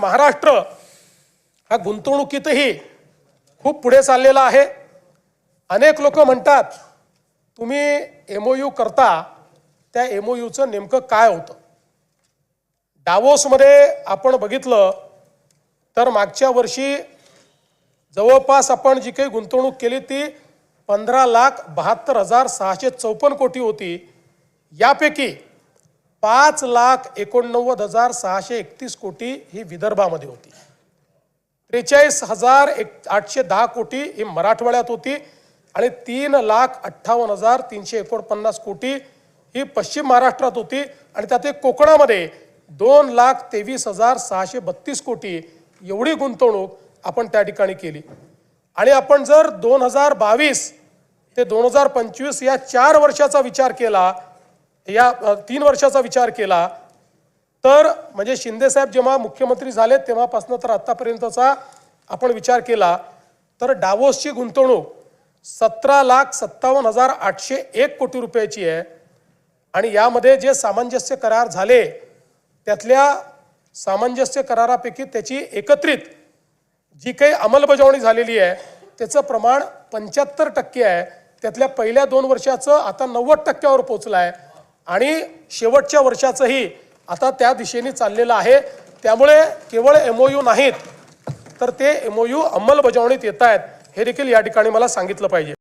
महाराष्ट्र हा गुंतवणुकीतही खूप पुढे चाललेला आहे. अनेक लोक म्हणतात तुम्ही एम ओ यू करता त्या एम ओ यूचं नेमकं काय होतं? डावोसमध्ये आपण बघितलं तर मागच्या वर्षी जवळपास आपण जी काही गुंतवणूक केली ती पंधरा लाख बहात्तर हजार सहाशे चौपन्न कोटी होती. यापैकी पाच लाख एकोणनव्वद हजार सहाशे एकतीस कोटी ही विदर्भामध्ये होती. त्रेचाळीस हजार एक आठशे दहा कोटी ही मराठवाड्यात होती आणि तीन लाख अठ्ठावन्न हजार तीनशे एकोणपन्नास कोटी ही पश्चिम महाराष्ट्रात होती आणि त्यात एक कोकणामध्ये दोन लाख तेवीस हजार सहाशे बत्तीस कोटी एवढी गुंतवणूक आपण त्या ठिकाणी केली. आणि आपण जर दोन हजार बावीस ते दोन हजार पंचवीस या चार वर्षाचा विचार केला या तीन वर्षाचा विचार केला तर म्हणजे शिंदेसाहेब जेव्हा मुख्यमंत्री झाले तेव्हापासून तर आत्तापर्यंतचा आपण विचार केला तर डावोसची गुंतवणूक सतरा लाख सत्तावन्न हजार आठशे एक कोटी रुपयाची आहे. आणि यामध्ये जे सामंजस्य करार झाले त्यातल्या सामंजस्य करारापैकी त्याची एकत्रित जी काही अंमलबजावणी झालेली आहे त्याचं प्रमाण पंच्याहत्तर टक्के आहे. त्यातल्या पहिल्या दोन वर्षाचं आता नव्वद टक्क्यावर पोचलं आहे आणि शेवटच्या वर्षाचंही आता त्या दिशेने चाललेलं आहे. त्यामुळे केवळ एम ओ यू नाहीत तर ते एम ओ यू अंमलबजावणीत येत आहेत हे देखील या ठिकाणी मला सांगितलं पाहिजे.